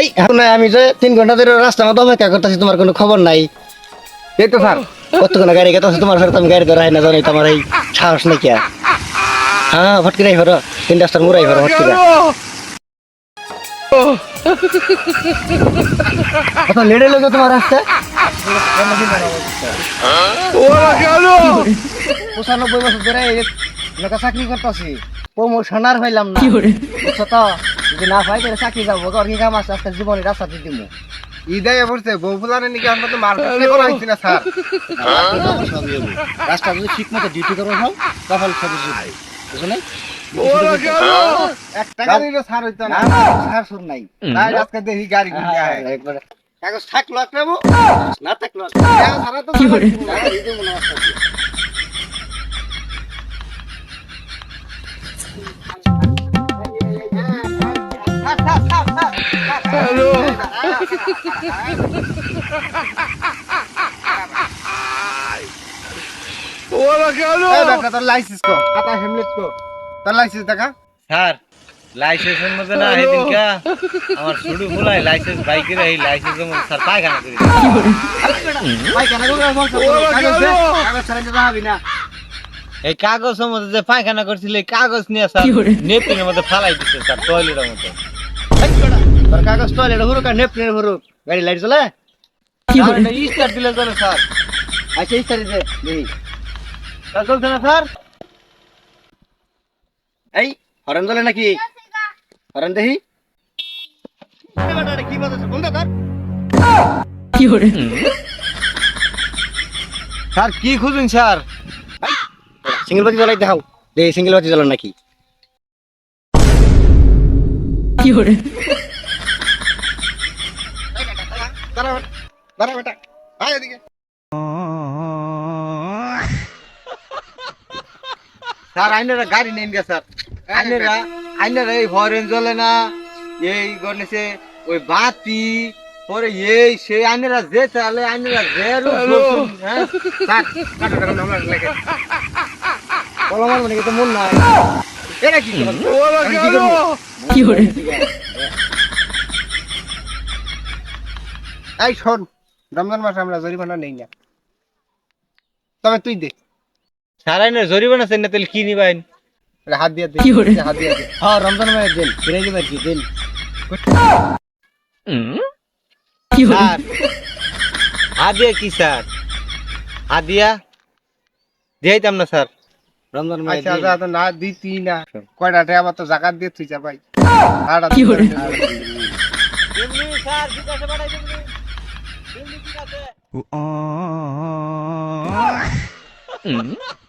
এই এখন আমি যে তিন ঘণ্টা ধরে রাস্তার মধ্যে অপেক্ষা করতেছি তোমার কোনো খবর নাই। এই তো স্যার কতক্ষণ গাড়ি গেতে তোমার সাথে আমি গাড়ি ধরা না জানি তোমার এই সাহস নাকি আর? হ্যাঁ ফটকি রাই ফেরো তিন রাস্তার মুরাই ফেরো ফটকি কত লেটে লোক তোমার রাস্তা পঁচানব্বই বছর ধরে চাকরি করতেছি। প্রমোশন আর হইলাম না। বুঝছ তো? যদি না পাই তাহলে চাকরি যাব কি কাম আছে আজকে জীবনে রাস্তা দিয়ে দিব ইদাই পড়ছে বউ ফুলানে নাকি আমরা তো মার কাছে করা হইছে না স্যার? রাস্তা যদি ঠিক মতো ডিউটি করো হও তাহলে সব কিছু বুঝো নাই? এক টাকা দিলে স্যার হইতো না। সার সুর নাই। তাই আজকে দেখি গাড়ি ঘুরে আয়। থাকল একটা না থাকল সারা তো এই বেটা তোর লাইসেন্স কো। খাতা হেমলেট কো। তোর লাইসেন্স দেখা? স্যার লাইসেন্সের মধ্যে না সেদিনকা আমার শুরু মুলাই লাইসেন্স বাইকের এই লাইসেন্সের মধ্যে স্যার পায়খানা করি। কেন করে কাগজ ছাড়া যেতে হবে। না। এই কাগজের মধ্যে যে পায়খানা করছিল এই কাগজ নিয়ে স্যার নেপিনের মধ্যে ফালাই দিচ্ছে স্যার টয়লেটের মধ্যে। তোর কাগজ টয়লেট হুরুক আর নেপ হুরুক। গাড়ি লাইট জ্বলে। স্টার দিলে চলে স্যার আচ্ছা এই তারিখে দেখি। স্যার চলছে না স্যার এই হরেন জ্বলে নাকি? হরেন দেখি। এ বেটা, এটা কি বাজাচ্ছে? বন্ধ কর। স্যার কি খুঁজুন স্যার? সিঙ্গেল বাতি জ্বলাই দেখাও। দেখি সিঙ্গেল বাতি জ্বলান নাকি। দাঁড়া বেটা দাঁড়া বেটা আয় এদিকে। স্যার আইনারা গাড়ি নেন গে স্যার। আইনারা আইনারা এই হরেন জ্বলে না এই গণেছে ওই বাতি পরে এই সেই আইনারা যে চালে আইনারা যে হ্যাঁ? স্যার কাটো কাটো নাম লাগে কলমার মানে তো মন নাই। এটা কি কি করব? এই শোন রমজান মাসে আমরা জরিমানা নেই না। তবে তুই দে। স্যার আইনার জরিমানা চাই না তাহলে কি নিবাইন এটা হাত দিয়ে দে হাত দিয়ে দে। হ্যাঁ রমজান মায়ের দিন ফিরে যাবে কি দিন। স্যার হাদিয়া কি স্যার? হাদিয়া? দিয়াইতাম না স্যার। রমজান আচ্ছা তো না দিতি না। কয়টা টাকা আবার তো জাকাত দিয়ে তুই যা ভাই। আর কি করে? স্যার ঠিক আছে পাঠাই দিন ঠিক আছে